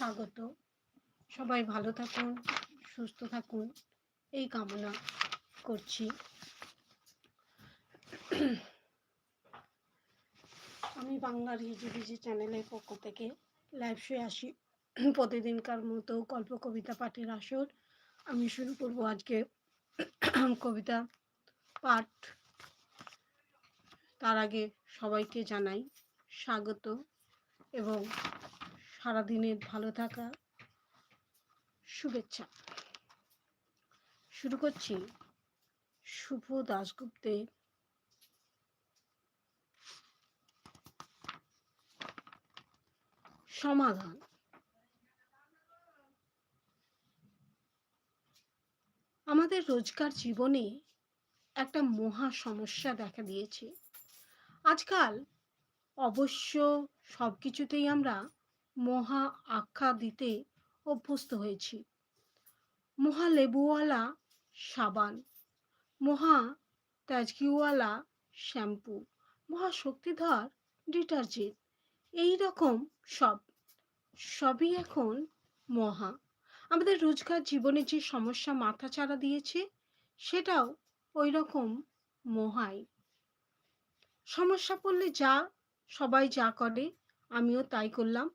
স্বাগত। সবাই ভালো থাকুন, সুস্থ থাকুন, এই কামনা করছি। আমি বাংলার হিজি ভিজি চ্যানেলের পক্ষ থেকে লাইভ শোয়ে আসি। প্রতিদিনকার মতো গল্প, কবিতা, পাঠের আসর আমি শুরু করব আজকে কবিতা পাঠ। তার আগে সবাইকে জানাই স্বাগত এবং সারাদিনের ভালো থাকা শুভেচ্ছা। শুরু করছি শুভ দাশগুপ্তের সমাধান। আমাদের রোজকার জীবনে একটা মহা সমস্যা দেখা দিয়েছে। আজকাল অবশ্য সব কিছুতেই আমরা মহা আখ্যা দিতে অভ্যস্ত হয়েছি। মহা লেবুওয়ালা সাবান, মহা তাজকিওয়ালা শ্যাম্পু, মহা শক্তিধর ডিটারজেন্ট, এই রকম সব, সবই এখন মহা। আমাদের রোজকার জীবনে যে সমস্যা মাথা চাড়া দিয়েছে, সেটাও ওই রকম মহাই। সমস্যা পড়লে যা, সবাই যা করে, আমিও তাই করলাম।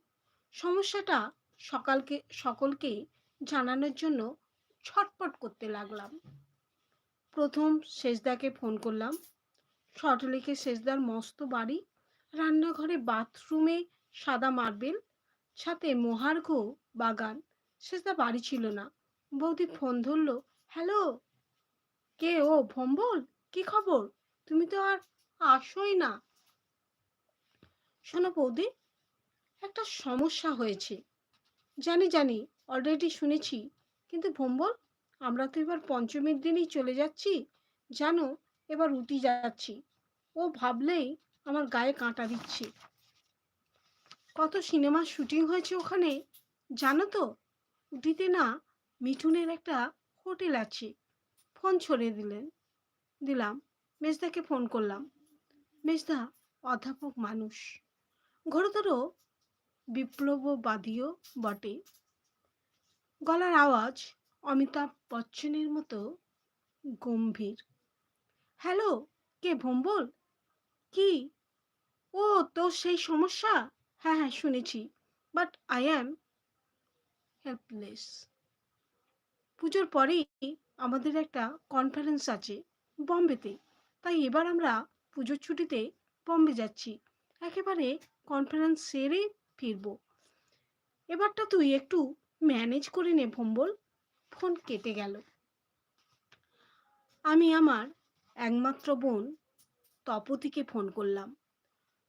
সমস্যাটা সকালকে সকলকে জানানোর জন্য ছটপট করতে লাগলাম। প্রথম শেষদাকে ফোন করলাম। সটলেকে শেষদার মস্ত বাড়ি, রান্নাঘরে বাথরুমে সাদা মার্বেল, সাথে মহার্ঘ বাগান। শেষদা বাড়ি ছিল না। বৌদি ফোন ধরলো, হ্যালো, কে ও, ভম্বল? কি খবর? তুমি তো আর আসোই না। শোনো বৌদি একটা সমস্যা হয়েছে। জানি জানি অলরেডি শুনেছি, কিন্তু ভম্বল, আমরা তো এবার পঞ্চমীর দিনই চলে যাচ্ছি, জানো, এবার উটি যাচ্ছি। ও ভাবলেই আমার গায়ে কাঁটা দিচ্ছে। কত সিনেমার শুটিং হয়েছে ওখানে, জানো তো? উটিতে না মিঠুনের একটা হোটেল আছে। ফোন ছড়িয়ে দিলেন, দিলাম, মেজদাকে ফোন করলাম। মেজদা অধ্যাপক মানুষ। ঘোরতর বিপ্লববাদীও বটে। গলার আওয়াজ অমিতাভ বচ্চনের মতো গম্ভীর। হ্যালো, কে ভম্বল? কি? ও তোর সেই সমস্যা? হ্যাঁ হ্যাঁ শুনেছি, বাট আই অ্যাম হেল্পলেস। পুজোর পরেই আমাদের একটা কনফারেন্স আছে বম্বেতে, তাই এবার আমরা পুজোর ছুটিতে বম্বে যাচ্ছি। একেবারে কনফারেন্স সেরে ফিরবো। এবারটা তুই একটু ম্যানেজ করে নে ভম্বল, ফোন কেটে গেল। আমি আমার একমাত্র বোন তপতিকে ফোন করলাম।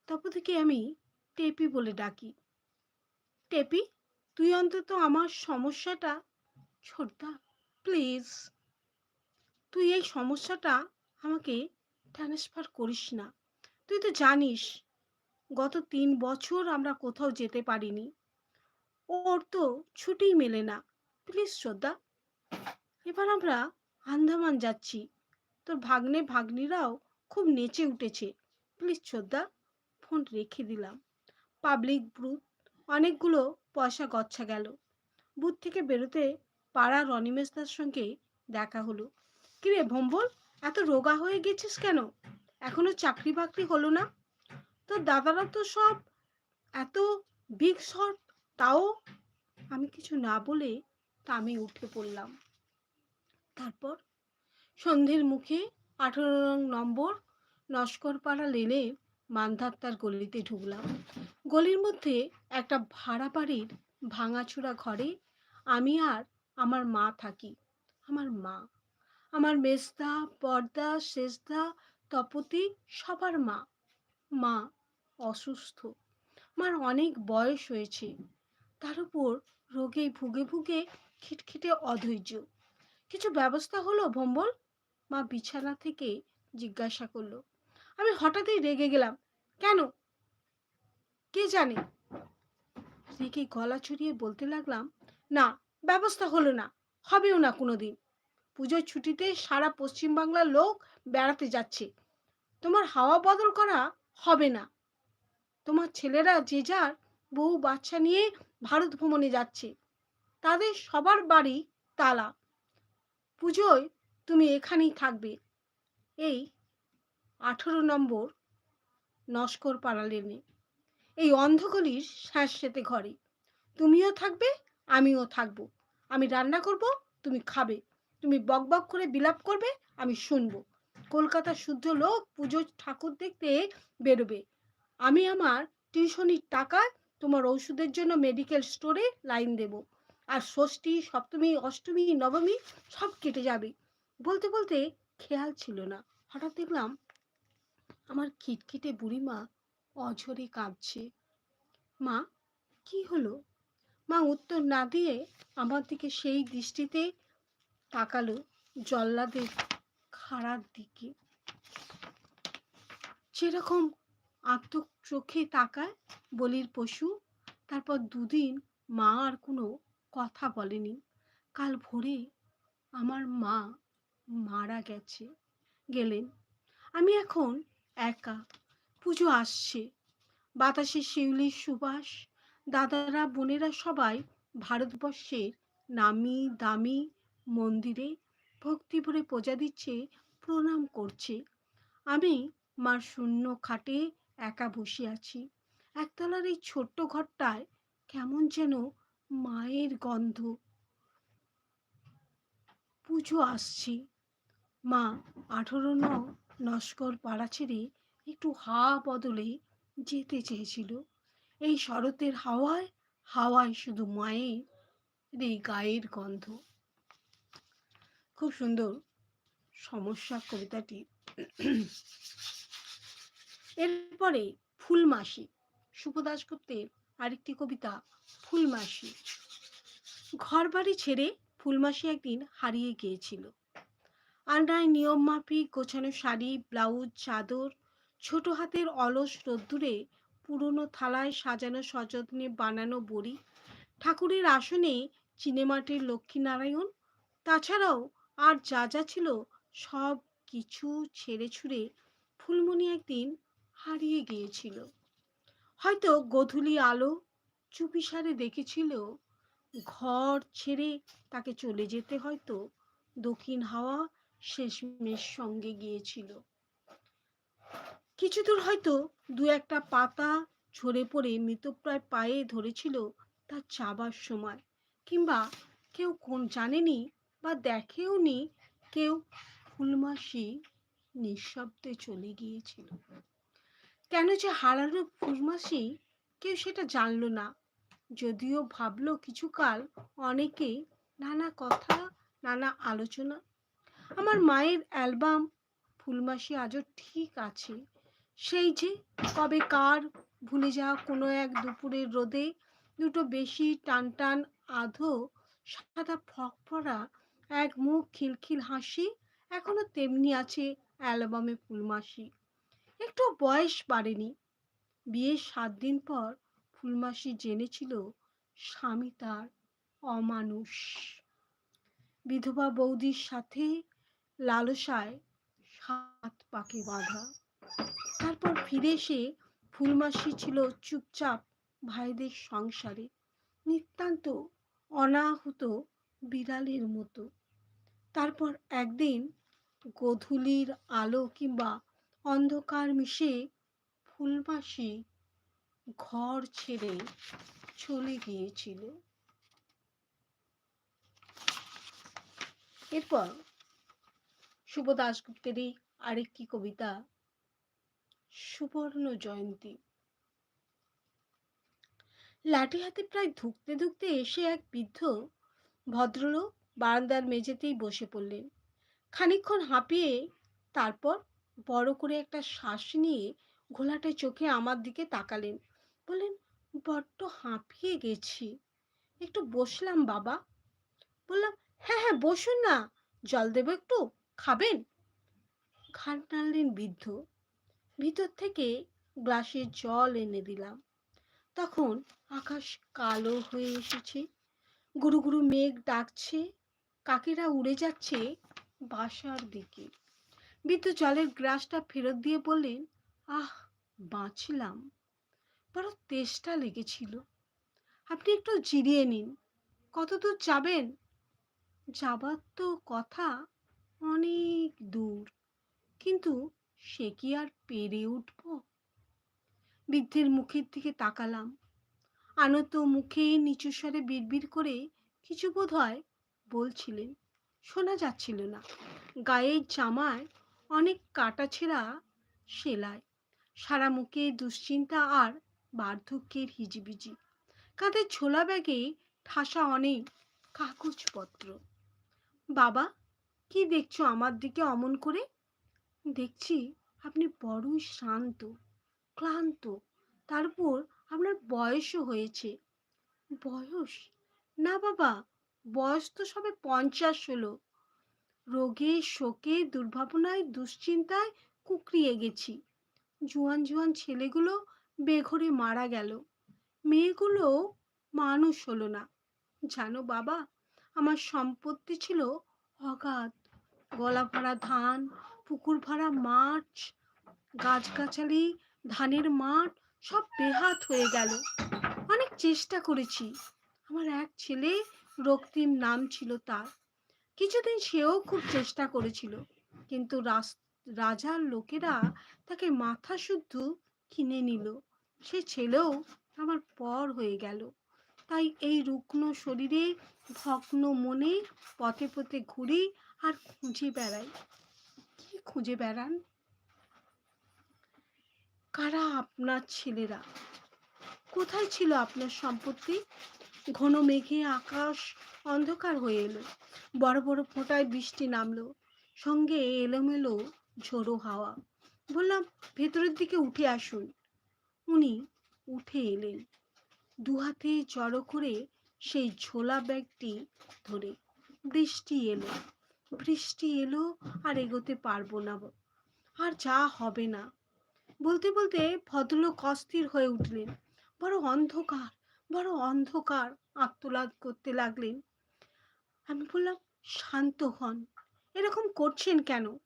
তপতিকে আমি টেপি বলে ডাকি। টেপি, তুই অন্তত আমার সমস্যাটা ছোটদা প্লিজ তুই এই সমস্যাটা আমাকে ট্রান্সফার করিস না। তুই তো জানিস গত তিন বছর আমরা কোথাও যেতে পারিনি। ওর তো ছুটি মেলে না। প্লিজ শ্রদ্ধা, এবার আমরা আন্দামান যাচ্ছি। তোর ভাগ্নে ভাগ্নিরাও খুব নেচে উঠেছে। প্লিজ শ্রদ্ধা, ফোন রেখে দিলাম। পাবলিক বুথ অনেকগুলো পয়সা গচ্ছা গেল। বুথ থেকে বেরোতে পাড়ার অনিমেষদার সঙ্গে দেখা হলো। কিরে ভম্বল, এত রোগা হয়ে গেছিস কেন? এখনও চাকরি বাকরি হলো না? তোর দাদারা তো সব এত বিগ শট তাও আমি কিছু না বলে তা আমি উঠে পড়লাম। তারপর সন্ধ্যের মুখে আঠেরো নং নম্বর নস্করপাড়া লেনে মান্ধাত্তার গলিতে ঢুকলাম। গলির মধ্যে একটা ভাড়া বাড়ির ভাঙাচুরা ঘরে আমি আর আমার মা থাকি। আমার মা, আমার মেজদা, পর্দা শেষদা তপতি সবার মা। মা অসুস্থ। মার অনেক বয়স হয়েছে। তার উপর রোগে ভুগে ভুগে খিটখিটে অধৈর্য। কিছু ব্যবস্থা হলো ভম্বল? মা বিছানা থেকে জিজ্ঞাসা করল। আমি হঠাৎই রেগে গেলাম। কেন? কে জানে? রেগে গলা চড়িয়ে বলতে লাগলাম, না, ব্যবস্থা হলো না, হবেও না কোনোদিন। পুজোর ছুটিতে সারা পশ্চিমবাংলার লোক বেড়াতে যাচ্ছে। তোমার হাওয়া বদল করা হবে না। তোমার ছেলেরা যে যার বউ বাচ্চা নিয়ে ভারত ভ্রমণে যাচ্ছে, তাদের সবার বাড়ি তালা। পুজোয় তুমি এখানেই থাকবে। এই আঠেরো নম্বর নস্কর পাড়া লেনে। এই অন্ধগলির স্যাঁতস্যাঁতে ঘরে। তুমিও থাকবে, আমিও থাকব। আমি রান্না করব, তুমি খাবে। তুমি বকবক করে বিলাপ করবে, আমি শুনব। কলকাতার শুদ্ধ লোক পুজো ঠাকুর দেখতে বেরোবে। আমি আমার টিউশনির টাকায় তোমার ওষুধের জন্য মেডিকেল স্টোরে লাইন দেব। আর ষষ্ঠী, সপ্তমী, অষ্টমী, নবমী সব কেটে যাবে। বলতে বলতে খেয়াল ছিল না। হঠাৎ দেখলাম আমার খিটখিটে বুড়িমা অঝরে কাঁদছে মা, কি হলো? মা উত্তর না দিয়ে আমার দিকে সেই দৃষ্টিতে তাকালো জল্লাদের খাড়ার দিকে। যেরকম আত্ম চোখে তাকায় বলির পশু। তারপর দুদিন মা আর কোনো কথা বলেনি। কাল ভোরে আমার মা মারা গেছে, গেলেন। আমি এখন একা, পুজো আসছে। বাতাসে শিউলির সুবাস। দাদারা, বোনেরা সবাই ভারতবর্ষের নামি দামি মন্দিরে ভক্তি ভরে পূজা দিচ্ছে প্রণাম করছে। আমি মার শূন্য খাটে একা বসে আছি। একতলার এই ছোট্ট ঘরটায় কেমন যেন মায়ের গন্ধ। পুজো আসছি। মা আঠেরো ন নস্কর পাড়া ছেড়ে একটু হা বদলে যেতে চেয়েছিল। এই শরতের হাওয়ায় হাওয়ায় শুধু মায়ের এই গায়ের গন্ধ। খুব সুন্দর সমস্যা কবিতাটি। এরপরে ফুলমাসি। সুপদাসগুপ্তের আরেকটি কবিতা, ফুলমাসি। ঘর বাড়ি ছেড়ে ফুলমাসি একদিন হারিয়ে গিয়েছিল। আন্ডায় নিয়ম মাফিক, গোছানো শাড়ি, ব্লাউজ, চাদর, ছোট হাতের অলস রোদ্দুরে পুরনো থালায় সাজানো সযত্নে বানানো বড়ি, ঠাকুরের আসনে চিনেমাটির লক্ষ্মীনারায়ণ, তাছাড়াও আর যা যা ছিল সব কিছু ছেড়ে ছুড়ে ফুলমণি একদিন হারিয়ে গিয়েছিল। হয়তো গধূলি আলো চুপিসারে দেখেছিল ঘর ছেড়ে তাকে চলে যেতে হয়তো দক্ষিণ হাওয়া শেষমেশ সঙ্গে গিয়েছিল। কিছু দূর হয়তো দু একটা পাতা ঝরে পড়ে মৃতপ্রায় পায়ে ধরেছিল তার চাবার সময়, কিংবা কেউ কোন জানেনি বা দেখেও নি কেউ ফুলমাসি নিঃশব্দে চলে গিয়েছিল। কেন যে হারালো ফুলমাসি কেউ সেটা জানলো না। যদিও ভাবলো কিছুকাল অনেকে নানা কথা, নানা আলোচনা। আমার মায়ের অ্যালবাম ফুলমাসি আজও ঠিক আছে। সেই যে কবে কার ভুলে যাওয়া কোনো এক দুপুরের রোদে দুটো বেশি টান টান আধো সাদা ফক পরা এক মুখ খিলখিল হাসি এখনও তেমনি আছে অ্যালবামে ফুলমাসি। একটু বয়স বাড়েনি। বিয়ের সাত দিন পর ফুলমাসি জেনেছিল স্বামী তার অমানুষ। বিধবা বৌদির সাথে লালসায় সাত পাকে বাঁধা। তারপর ফিরে এসে ফুলমাসি ছিল চুপচাপ ভাইদের সংসারে, নিতান্ত অনাহুত বিড়ালের মতো। তারপর একদিন গধূলির আলো কিংবা অন্ধকার মিশে ফুলমাসি ঘর ছেড়ে চলে গিয়েছিল। এরপর শুভ দাশগুপ্তেরই আরেকটি কবিতা, সুবর্ণ জয়ন্তী। লাঠি হাতে প্রায় ধুকতে ধুকতে এসে এক বৃদ্ধ ভদ্রলোক বারান্দার মেঝেতেই বসে পড়লেন। খানিকক্ষণ হাঁপিয়ে তারপর বড় করে একটা শ্বাস নিয়ে ঘোলাটে চোখে আমার দিকে তাকালেন। বললেন, বড্ড হাঁপিয়ে গেছি। একটু বসলাম বাবা। বললাম হ্যাঁ হ্যাঁ বসুন না। জল দেবো একটু। খাবেন? ঘাট নাড়লেন বৃদ্ধ। ভিতর থেকে গ্লাসে জল এনে দিলাম। তখন আকাশ কালো হয়ে এসেছে। গুরু গুরু মেঘ ডাকছে। কাকেরা উড়ে যাচ্ছে বাসার দিকে। বৃদ্ধ জলের গ্লাসটা ফেরত দিয়ে বললেন, আহ, বাঁচলাম। বড় তেষ্টা লেগেছিল। আপনি একটু জিরিয়ে নিন। কত দূর যাবেন? যাবার তো কথা অনেক দূর, কিন্তু সে কি আর পেরে উঠব? বৃদ্ধের মুখের দিকে তাকালাম। আনত মুখে নিচু স্বরে বিড়বিড় করে কিছু বোধ হয় বলছিলেন। শোনা যাচ্ছিল না। গায়ের জামায় অনেক কাটাছেঁড়া সেলাই, সারা মুখে দুশ্চিন্তা আর বার্ধক্যের হিজিবিজি। কাঁধে ছোলা ব্যাগে ঠাসা অনেক কাগজপত্র। বাবা, কি দেখছ আমার দিকে অমন করে? দেখছি আপনি বড়ই শান্ত ক্লান্ত। তারপর আপনার বয়সও হয়েছে। বয়স? না বাবা, বয়স তো সবে পঞ্চাশ হলো। রোগে শোকে, দুর্ভাবনায়, দুশ্চিন্তায় কুকরিয়ে গেছি। জুয়ান জুয়ান ছেলেগুলো বেঘরে মারা গেল। মেয়েগুলো মানুষ হলো না। জানো বাবা, আমার সম্পত্তি ছিল অগাধ। গলা ভরা ধান, পুকুর ভরা মাছ, গাছগাছালি, ধানের মাঠ, সব বেহাত হয়ে গেল। অনেক চেষ্টা করেছি। আমার এক ছেলে রক্তিম নাম ছিল তার। কিছুদিন সেও খুব চেষ্টা করেছিল। কিন্তু রাজার লোকেরা তাকে মাথা শুদ্ধ কিনে নিল। সে ছেলেও আমার পর হয়ে গেল। তাই এই রুগ্ন শরীরে, ভগ্ন মনে পথে পথে ঘুরি আর খুঁজে বেড়াই। কি খুঁজে বেড়ান? কারা আপনার ছেলেরা? কোথায় ছিল আপনার সম্পত্তি? ঘন মেঘে আকাশ অন্ধকার হয়ে এলো। বড় বড় ফোঁটায় বৃষ্টি নামলো। সঙ্গে এলোমেলো ঝোড়ো হাওয়া। বললাম, ভেতরের দিকে উঠে আসুন। উনি উঠে এলেন। দু হাতে জড়ো করে সেই ঝোলা ব্যাগটি ধরে। বৃষ্টি এলো। বৃষ্টি এলো আর এগোতে পারব না আর যা হবে না। বলতে বলতে ভদ্রলোক অস্থির হয়ে উঠলেন। বড় অন্ধকার। বড় অন্ধকার আত্মলাদ করতে লাগলেন। আমি বললাম, শান্ত হন। এরকম করছেন কেন?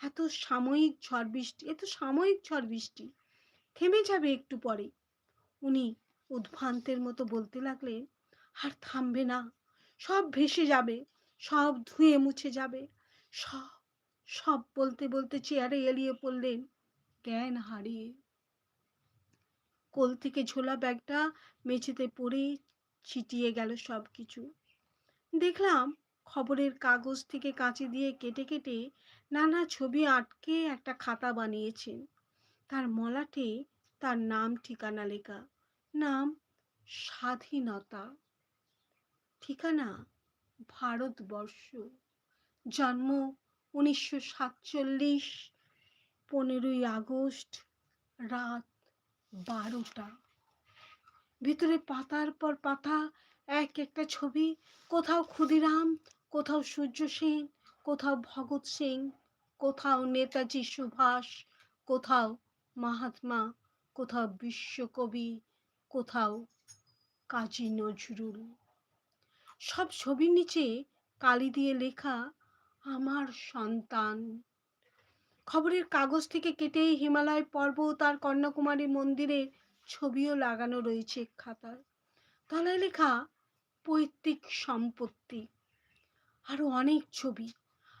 এত সাময়িক ঝড় বৃষ্টি, এত সাময়িক ঝড় বৃষ্টি। থেমে যাবে একটু পরে। উনি উদ্ভ্রান্তের মতো বলতে লাগলেন, আর থামবে না। সব ভেসে যাবে, সব ধুয়ে মুছে যাবে, সব সব বলতে বলতে চেয়ারে এলিয়ে পড়লেন। জ্ঞান হারিয়ে কোল থেকে ঝোলা ব্যাগটা মেঝেতে পড়ে ছিটিয়ে গেল সব কিছু দেখলাম খবরের কাগজ থেকে কাঁচি দিয়ে কেটে কেটে নানা ছবি আটকে একটা খাতা বানিয়েছেন। তার মলাটে তার নাম, ঠিকানা লেখা। নাম স্বাধীনতা। ঠিকানা ভারতবর্ষ। জন্ম উনিশশো সাতচল্লিশ, পনেরোই আগস্ট, রাত বারোটা। ভিতরে পাতার পর পাতা, এক একটা ছবি। কোথাও ক্ষুদিরাম, কোথাও সূর্য সেন, কোথাও ভগৎ সিং, কোথাও নেতাজি সুভাষ, কোথাও মাহাত্মা, কোথাও বিশ্বকবি, কোথাও কাজী নজরুল। সব ছবির নিচে কালি দিয়ে লেখা, আমার সন্তান। খবরের কাগজ থেকে কেটে হিমালয় পর্বত আর কন্যাকুমারী মন্দিরের ছবিও লাগানো রয়েছে খাতায়। তলায় লেখা, পৈতৃক সম্পত্তি। আরও অনেক ছবি,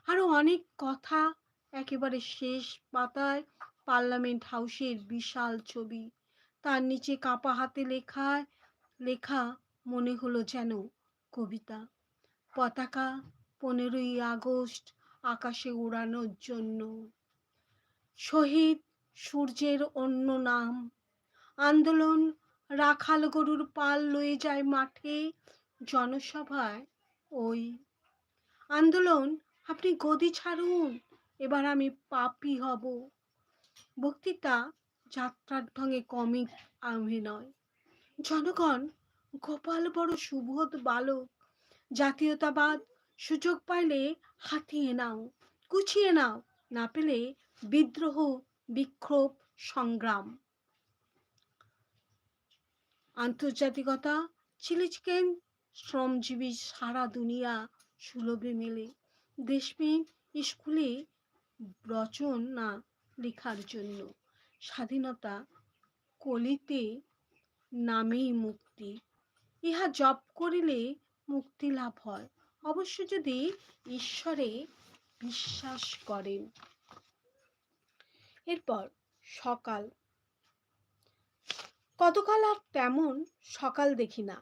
আরও অনেক কথা একেবারে শেষ পাতায় পার্লামেন্ট হাউসের বিশাল ছবি। তার নিচে কাঁপা হাতে লেখায়, লেখা, মনে হলো যেন কবিতা। পতাকা, পনেরোই আগস্ট, আকাশে উড়ানোর জন্য। শহীদ সূর্যের অন্য নাম। আন্দোলন রাখাল গরুর পাল লয়ে যায় মাঠে জনসভায় ওই। আন্দোলন, আপনি গদি ছাড়ুন, এবার আমি পাপি হব। বক্তৃতা যাত্রার ঢঙে কমিক অভিনয়। জনগণ, গোপাল বড় সুবোধ বালক, জাতীয়তাবাদ সুযোগ পাইলে হাতিয়ে নাও গুছিয়ে নাও, না পেলে বিদ্রোহ, বিক্ষোভ, সংগ্রাম। আন্তর্জাতিকতা চিলি চিকেন শ্রমজীবী সারা দুনিয়া সুলভে মেলে। দেশপ্রেম স্কুলে রচনা লেখার জন্য স্বাধীনতা কলিতে নামেই মুক্তি। ইহা জপ করিলে মুক্তি লাভ হয়। অবশ্য যদি ঈশ্বরে বিশ্বাস করেন এরপর সকাল। কতকাল আর তেমন সকাল দেখি না।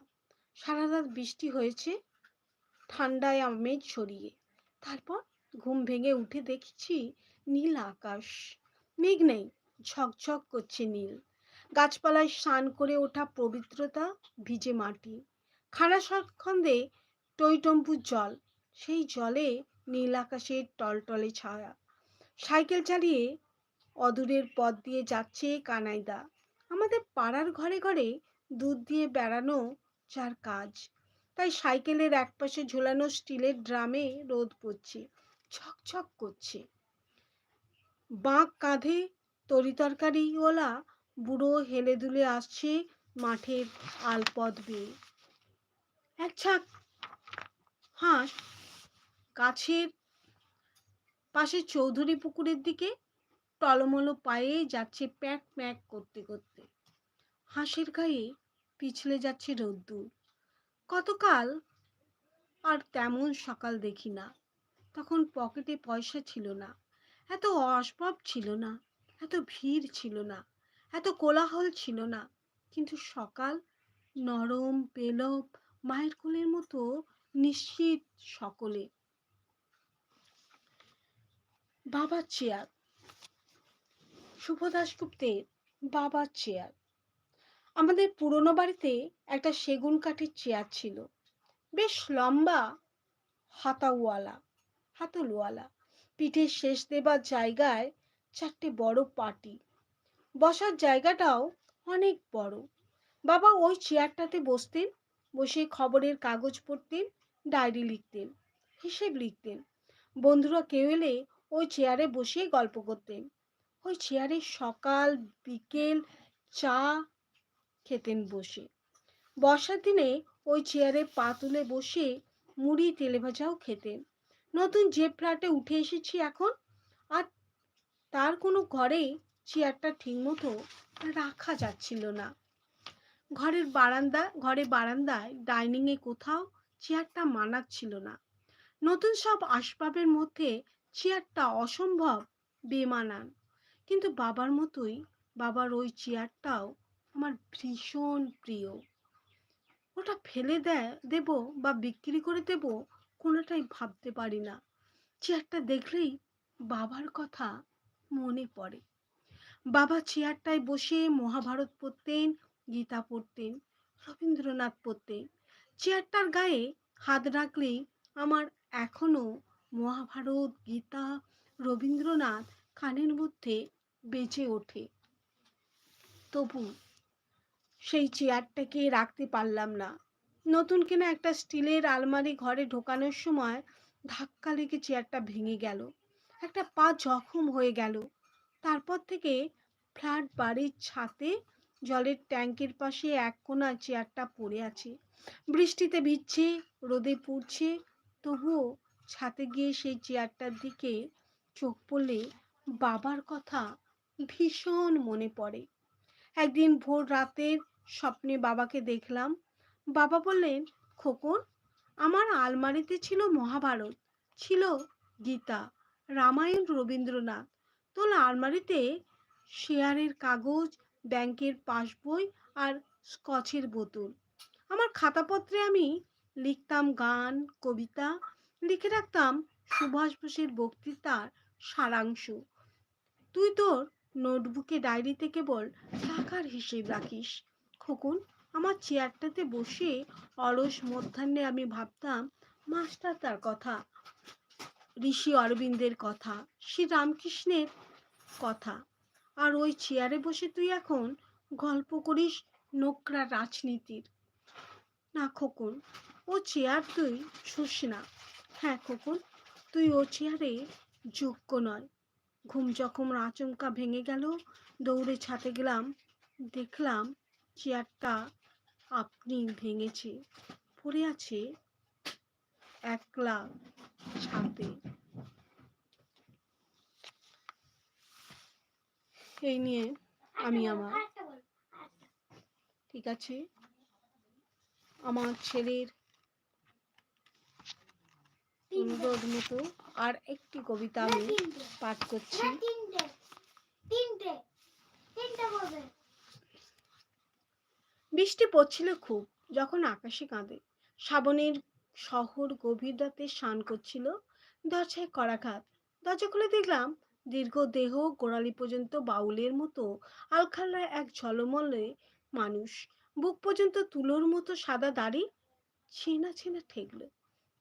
সারা রাত বৃষ্টি হয়েছে, ঠান্ডায় আমেজ ছড়িয়ে। তারপর ঘুম ভেঙে উঠে দেখছি নীল আকাশ। মেঘ নেই, ঝকঝক করছে নীল। গাছপালায় স্নান করে ওঠা পবিত্রতা ভিজে মাটি। খাড়া সৎখন্দে টইটম্পুর জল, সেই জলে নীল আকাশের টলটলে ছায়া। সাইকেল চালিয়ে অদূরের পথ দিয়ে যাচ্ছে কানাইদা। আমাদের পাড়ার ঘরে ঘরে দুধ দিয়ে বেড়ানো যার কাজ। তাই সাইকেলের একপাশে ঝোলানো স্টিলের ড্রামে রোদ পড়ছে ছকছক করছে। বাঁক কাঁধে তরিতরকারিওয়ালা বুড়ো হেলে দুলে আসছে মাঠের আলপথ বেয়ে। এক ঝাঁক হাঁস গাছের পাশে চৌধুরী পুকুরের দিকে টলমলো পায়ে যাচ্ছে প্যাক প্যাক করতে করতে। হাঁসের গায়ে পিছলে যাচ্ছে রোদ্দুর। কতকাল আর তেমন সকাল দেখি না। তখন পকেটে পয়সা ছিল না। এত অসবাব ছিল না। এত ভিড় ছিল না। এত কোলাহল ছিল না। কিন্তু সকাল নরম পেলব মায়ের কোলের মতো নিশ্চিত সকলে। বাবার চেয়ার শুভ দাশগুপ্তের বাবার চেয়ার আমাদের পুরনো বাড়িতে একটা সেগুন কাঠের চেয়ার ছিল। বেশ লম্বা হাতাওয়ালা, হাতলওয়ালা। পিঠের শেষ দেবার জায়গায় চারটে বড় পাটি। বসার জায়গাটাও অনেক বড়। বাবা ওই চেয়ারটাতে বসতেন, বসে খবরের কাগজ পড়তেন ডায়েরি লিখতেন, হিসেব লিখতেন। বন্ধুরা কেউ এলে ওই চেয়ারে বসে গল্প করতেন। ওই চেয়ারে সকাল, বিকেল চা খেতেন বসে। বর্ষার দিনে ওই চেয়ারে পা তুলে বসে মুড়ি, তেলে ভাজাও খেতেন। নতুন যে ফ্ল্যাটে উঠে এসেছি এখন, আর তার কোনো ঘরে চেয়ারটা ঠিকমতো রাখা যাচ্ছিল না। ঘরের বারান্দা, ঘরে বারান্দায় ডাইনিংয়ে কোথাও চেয়ারটা মানাচ্ছিল না। নতুন সব আসবাবের মধ্যে চেয়ারটা অসম্ভব বেমানান। কিন্তু বাবার মতোই বাবার ওই চেয়ারটাও আমার ভীষণ প্রিয়। ওটা ফেলে দেয়, দেব বা বিক্রি করে দেব কোনোটাই ভাবতে পারি না। চেয়ারটা দেখলেই বাবার কথা মনে পড়ে। বাবা চেয়ারটায় বসে মহাভারত পড়তেন, গীতা পড়তেন, রবীন্দ্রনাথ পড়তেন। চেয়ারটার গায়ে হাত রাখলেই আমার এখনও মহাভারত, গীতা, রবীন্দ্রনাথ কানের মধ্যে বেঁচে ওঠে। তবু সেই চেয়ারটাকে রাখতে পারলাম না। নতুন কিনা একটা স্টিলের আলমারি ঘরে ঢোকানোর সময় ধাক্কা লেগে চেয়ারটা ভেঙে গেল। একটা পা জখম হয়ে গেল। তারপর থেকে ফ্ল্যাট বাড়ির ছাতে জলের ট্যাঙ্কের পাশে এক কোনা চেয়ারটা পড়ে আছে। বৃষ্টিতে ভিজছে, রোদে পুড়ছে, তবুও ছাতে গিয়ে সেই চেয়ারটার দিকে চোখ পড়লে বাবার কথা ভীষণ মনে পড়ে। একদিন ভোর রাতের স্বপ্নে বাবাকে দেখলাম। বাবা বললেন, খোকন, আমার আলমারিতে ছিল মহাভারত, ছিল গীতা, রামায়ণ, রবীন্দ্রনাথ। তোর আলমারিতে শেয়ারের কাগজ, ব্যাংকের পাসবই আর স্কচের বোতল। আমার খাতাপত্রে আমি লিখতাম গান, কবিতা, লিখে রাখতাম সুভাষ বোসের বক্তৃতার সারাংশ। তুই তোর নোটবুকে ডায়েরিতে কেবল টাকার হিসেব রাখিস। খোকন, আমার চেয়ারটাতে বসে অলস মধ্যাহ্নে আমি ভাবতাম, মাস্টার তার কথা, ঋষি অরবিন্দের কথা শ্রী রামকৃষ্ণের কথা। আর ওই চেয়ারে বসে তুই এখন গল্প করিস নোকরা রাজনীতির। না খোকন, ও চেয়ার তুই শুস না। হ্যাঁ খোকন, তুই ও চেয়ারে যোগ্য নয়। ঘুম যখন আচমকা ভেঙে গেল, দৌড়ে ছাতে গেলাম, দেখলাম চেয়ারটা আপনি ভেঙেছে, পড়ে আছে একলা ছাতে। এই নিয়ে আমি আমার, ঠিক আছে? আমার ছেলের অনুরোধ মতো আর একটি কবিতা আমি পাঠ করছি। বৃষ্টি পড়ছিল খুব, যখন আকাশে কাঁদে। শ্রাবণের শহর গভীর রাতে স্নান করছিল দরজায় করাঘাত। দরজা খুলে দেখলাম দীর্ঘ দেহ গোড়ালি পর্যন্ত বাউলের মতো আলখাল্লা এক ঝলমলে মানুষ। বুক পর্যন্ত তুলোর মতো সাদা দাড়ি, ছেনা ছেনা ঠেকলো।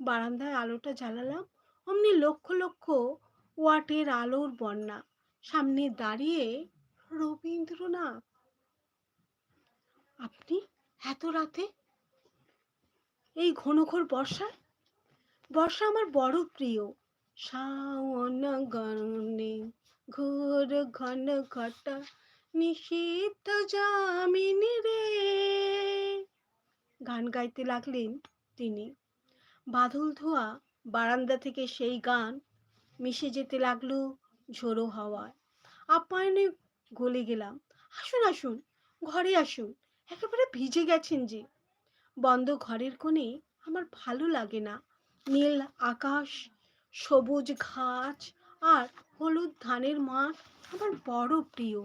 বারান্দায় আলোটা জ্বালালাম। অমনি লক্ষ লক্ষ ওয়াটের আলোর বন্যা। সামনে দাঁড়িয়ে, রবীন্দ্রনাথ! আপনি এত রাতে? এই ঘন ঘোর বর্ষায় বর্ষা আমার বড় প্রিয়। শাওন ঘোর ঘন ঘটা নিষিদ্ধ জামিনী রে। গান গাইতে লাগলেন তিনি। বাদল ধোয়া বারান্দা থেকে সেই গান মিশে যেতে লাগল ঝোড়ো হাওয়ায়। আপ্যায়নে গলে গেলাম। আসুন আসুন, ঘরে আসুন। একেবারে ভিজে গেছেন যে। বন্ধ ঘরের কোণে আমার ভালো লাগে না। নীল আকাশ, সবুজ ঘাস আর হলুদ ধানের মাঠ আমার বড় প্রিয়।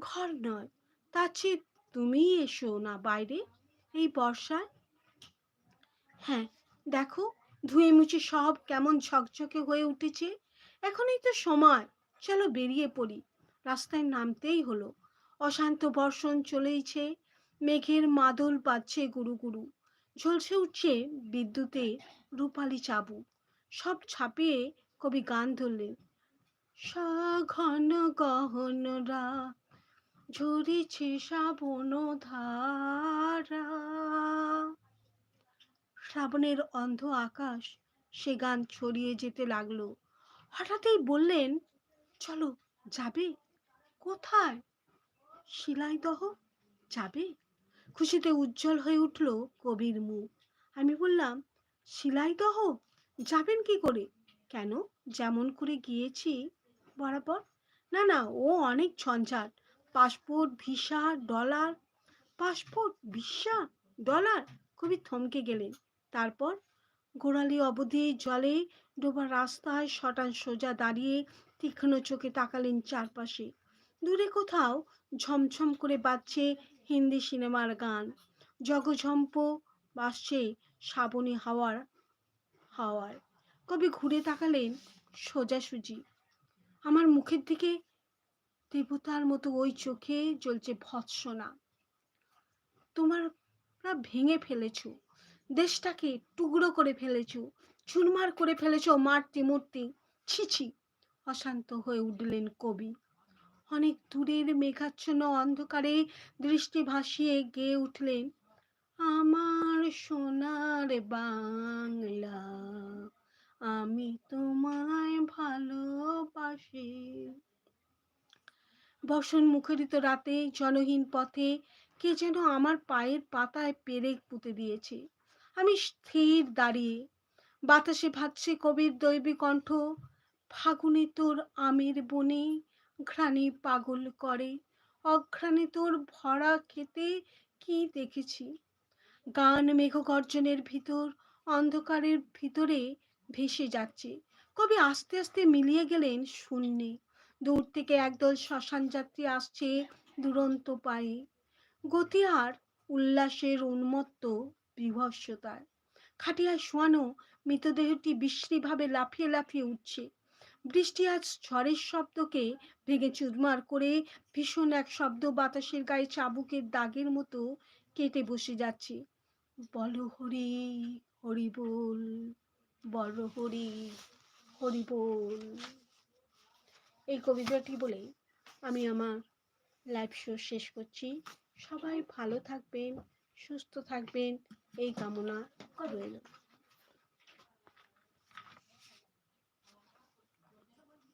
ঘর নয়, তার চেয়ে তুমিই এসো না বাইরে এই বর্ষায়। হ্যাঁ দেখো, ধুয়ে মুছে সব কেমন ঝকঝকে হয়ে উঠেছে। এখনই তো সময়, চলো বেরিয়ে পড়ি। রাস্তায় নামতেই হলো। অশান্ত বর্ষণ চলেইছে, মেঘের মাদল বাজছে গুরু গুরু। ঝলসে উঠছে বিদ্যুতে রূপালি চাবু। সব ছাপিয়ে কবি গান ধরলেন, সঘন গহনরা ঝরেছে শ্রাবণ ধারা। শ্রাবণের অন্ধ আকাশ সে গান ছড়িয়ে যেতে লাগল। হঠাৎই বললেন, চলো, যাবে? কোথায়? শিলাইদহ, যাবে? খুশিতে উজ্জ্বল হয়ে উঠল কবির মুখ। আমি বললাম, শিলাইদহ, যাবেন কি করে? কেন? যেমন করে গিয়েছি বরাবর? না না, ও অনেক ঝঞ্ঝাট। Passport, visa, dollar. Passport, visa, dollar? খুবই থমকে গেলেন। তারপর গোড়ালি অবধি জলে ডোবা রাস্তায় শটান সোজা দাঁড়িয়ে তীক্ষ্ণ চোখে তাকালেন চারপাশে। দূরে কোথাও ঝমঝম করে বাজছে হিন্দি সিনেমার গান। জগঝম্প বাসছে শ্রাবণী হাওয়ার হাওয়ায়। কবি ঘুরে তাকালেন সোজাসুজি আমার মুখের দিকে দেবতার মতো ওই চোখে জ্বলছে ভৎসনা। তোমার ভেঙে ফেলেছো। দেশটাকে টুকরো করে ফেলেছো, চুরমার করে ফেলেছো মারতি মূর্তি। ছি ছি, অশান্ত হয়ে উঠলেন কবি। অনেক দূরের মেঘাচ্ছন্ন অন্ধকারে দৃষ্টি ভাসিয়ে গেয়ে উঠলেন, আমার সোনার বাংলা, আমি তোমায় ভালোবাসি। বসন মুখরিত রাতে জনহীন পথে কে যেন আমার পায়ের পাতায় পেরেক পুঁতে দিয়েছে। আমি স্থির দাঁড়িয়ে, বাতাসে ভাসছে কবির দৈবী কণ্ঠ, ফাগুনে তোর আমের বনে ঘ্রাণে পাগল করে, অঘ্রাণে তোর ভরা খেতে কি দেখেছি? গান মেঘগর্জনের ভিতর, অন্ধকারের ভিতরে ভেসে যাচ্ছে। কবি আস্তে আস্তে মিলিয়ে গেলেন শূন্যে। দূর থেকে একদল শ্মশান যাত্রী আসছে দুরন্ত পায়ে। গতি আর উল্লাসের উন্মত্ত বিভৎসতায় খাটিয়ায় শোয়ানো মৃতদেহটি বিশ্রীভাবে লাফিয়ে লাফিয়ে উঠছে। বৃষ্টি আজ ঝড়ের শব্দকে ভেঙে চুরমার করে ভীষণ এক শব্দ বাতাসের গায়ে চাবুকের দাগের মতো কেটে বসে যাচ্ছে। বল হরি হরি বল বল হরি হরি বল। এই কবিতাটি বলে আমি আমার লাইভ শো শেষ করছি। সবাই ভালো থাকবেন সুস্থ থাকবেন এই কামনা রইল।